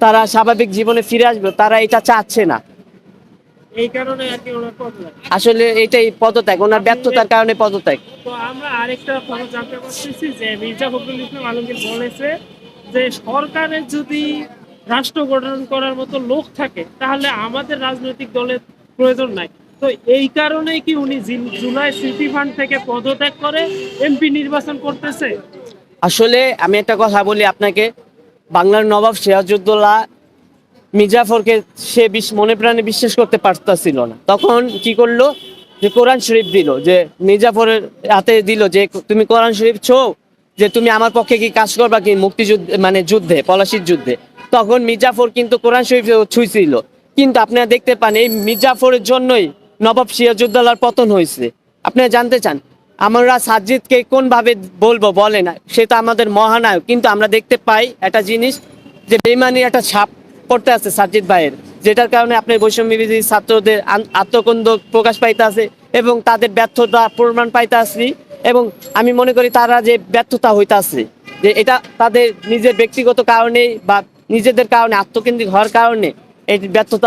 তারা স্বাভাবিক জীবনে ফিরে আসবে তারা এটা চাচ্ছে না। এই কারণে আসলে এটাই পদত্যাগ ওনার ব্যর্থতার কারণে পদত্যাগ। তো আমরা আরেকটা জানতে পারতেছি যে মির্জা ফখরুল ইসলাম আলমগীর বলেছে যে সরকারের যদি রাষ্ট্র গঠন করার মতো লোক থাকে তাহলে আমাদের রাজনৈতিক দলের প্রয়োজন নাই। তো এই কারণেই কি উনি জিল- জুলাই সিটি ফান্ড থেকে পদত্যাগ করে এমপি নির্বাচন করতেছে? আসলে আমি একটা কথা বলি আপনাকে বাংলার নবাব সিরাজউদ্দৌলা মির্জাফরকে সে মনে প্রাণে বিশ্বাস করতে পারতাছিল না। তখন কি করল? যে কোরআন শরীফ দিল, যে মির্জাফরের হাতে দিল যে, তুমি কোরআন শরীফ ছো, যে তুমি আমার পক্ষে কি কাজ করবা কি মুক্তিযুদ্ধ মানে যুদ্ধে, পলাশির যুদ্ধে। তখন মির্জাফর কিন্তু কোরআন শরীফ ছুঁইছিল। কিন্তু আপনারা দেখতে পান, এই মির্জাফরের জন্যই নবাব সিরাজউদ্দৌলার পতন হয়েছে। আপনারা জানতে চান আমরা সাজ্জিদকে কোনভাবে বলব বলে না। সে তো আমাদের মহানায়ক, কিন্তু আমরা দেখতে পাই একটা জিনিস যে বেইমানির একটা ছাপ পড়তে আছে সাজ্জিদ ভাইয়ের, যেটার কারণে আপনার বৈষম্য বিরোধী ছাত্রদের আত্মকন্দ প্রকাশ পাইতে আছে এবং তাদের ব্যর্থতা প্রমাণ পাইতে আসছি এবং আমি মনে করি তারা যে ব্যর্থতা হইতে আছে যে এটা তাদের নিজের ব্যক্তিগত কারণে বা নিজেদের কারণে, আত্মকেন্দ্রিক হওয়ার কারণে এই ব্যর্থতা